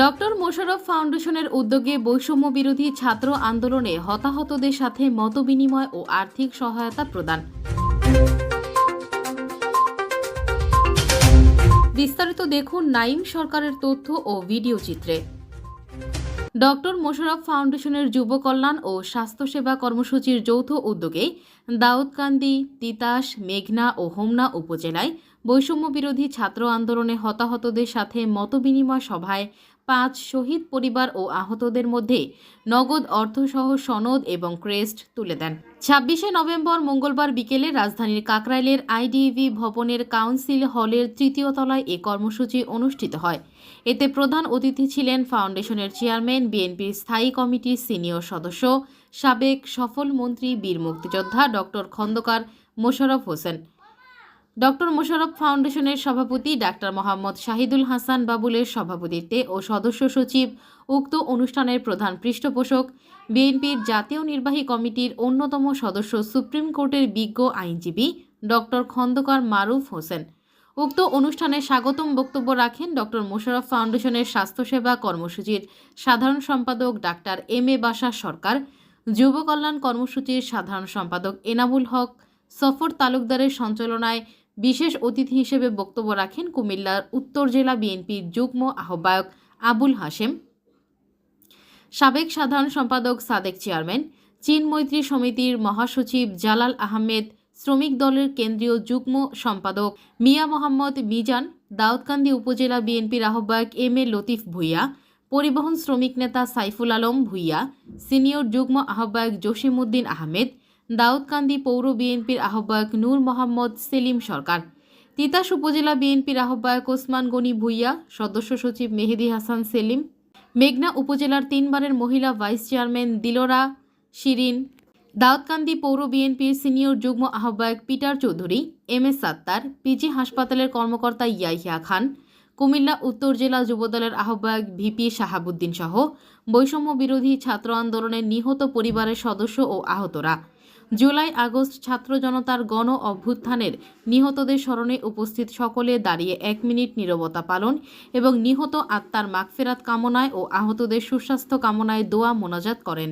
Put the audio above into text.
Doctor Mosharraf ফাউন্ডেশনের উদ্যোগে বৈষম্য বিরোধী ছাত্র আন্দোলনে হতাহতদের সাথে মতবিনিময় ও আর্থিক সহায়তা প্রদান। বিস্তারিত দেখুন নাইম সরকারের তথ্য ও ভিডিও চিত্রে। ডক্টর মোশারফ ফাউন্ডেশনের যুব কল্যাণ ও স্বাস্থ্যসেবা কর্মসূচির যৌথ উদ্যোগে দাউদকান্দি, তিতাস, মেঘনা ও হোমনা উপজেলায় বৈষম্য বিরোধী ছাত্র আন্দোলনে হতাহতদের সাথে মতবিনিময় সভায় পাঁচ শহীদ পরিবার ও আহতদের মধ্যে নগদ অর্থসহ সনদ এবং ক্রেস্ট তুলে দেন। ছাব্বিশে নভেম্বর মঙ্গলবার বিকেলে রাজধানীর কাকরাইলের আইডিভি ভবনের কাউন্সিল হলের তৃতীয় তলায় এ কর্মসূচি অনুষ্ঠিত হয়। এতে প্রধান অতিথি ছিলেন ফাউন্ডেশনের চেয়ারম্যান, বিএনপির স্থায়ী কমিটির সিনিয়র সদস্য, সাবেক সফল মন্ত্রী, বীর মুক্তিযোদ্ধা ডক্টর খন্দকার মোশাররফ হোসেন। ডক্টর মোশারফ ফাউন্ডেশনের সভাপতি ডাক্তার মোহাম্মদ শাহিদুল হাসান বাবুলের সভাপতিত্বে ও সদস্য সচিব, উক্ত অনুষ্ঠানের প্রধান পৃষ্ঠপোষক, বিএনপির জাতীয় নির্বাহী কমিটির অন্যতম সদস্য সুপ্রিম কোর্টের বিজ্ঞ আইনজীবী ডক্টর খন্দকার মারুফ হোসেন। উক্ত অনুষ্ঠানে স্বাগতম বক্তব্য রাখেন ডক্টর মোশারফ ফাউন্ডেশনের স্বাস্থ্যসেবা কর্মসূচির সাধারণ সম্পাদক ডাক্তার এম এ বাসা সরকার, যুব কল্যাণ কর্মসূচির সাধারণ সম্পাদক এনামুল হক, সফর তালুকদারের সঞ্চালনায় বিশেষ অতিথি হিসেবে বক্তব্য রাখেন কুমিল্লার উত্তর জেলা বিএনপির যুগ্ম আহ্বায়ক আবুল হাশেম। সাবেক সাধারণ সম্পাদক সাদেক চেয়ারম্যান, চীন মৈত্রী সমিতির মহাসচিব জালাল আহমেদ, শ্রমিক দলের কেন্দ্রীয় যুগ্ম সম্পাদক মিয়া মোহাম্মদ মিজান, দাউদকান্দি উপজেলা বিএনপির আহ্বায়ক এম এ লতিফ ভুইয়া, পরিবহন শ্রমিক নেতা সাইফুল আলম ভুইয়া, সিনিয়র যুগ্ম আহ্বায়ক জসিমউদ্দিন আহমেদ দাউদকান্দি পৌর বিএনপির আহ্বায়ক নূর মোহাম্মদ সেলিম সরকার। তিতাস উপজেলা বিএনপির আহ্বায়ক ওসমান গনি ভুইয়া, সদস্য সচিব মেহেদি হাসান সেলিম, মেঘনা উপজেলার তিনবারের মহিলা ভাইস চেয়ারম্যান দিলোরা শিরিন দাউদকান্দি পৌর বিএনপির সিনিয়র যুগ্ম আহ্বায়ক Peter Chowdhury, M S Sattar PG হাসপাতালের কর্মকর্তা ইয়াহিয়া খান, কুমিল্লা উত্তর জেলা যুবদলের আহ্বায়ক ভিপি শাহাবুদ্দিন সহ বৈষম্য বিরোধী ছাত্র আন্দোলনের নিহত পরিবারের সদস্য ও আহতরা। জুলাই আগস্ট ছাত্র জনতার গণ অভ্যুত্থানের নিহতদের স্মরণে উপস্থিত সকলে দাঁড়িয়ে এক মিনিট নিরবতা পালন এবং নিহত আত্মার মাগফেরাত কামনায় ও আহতদের সুস্বাস্থ্য কামনায় দোয়া মোনাজাত করেন।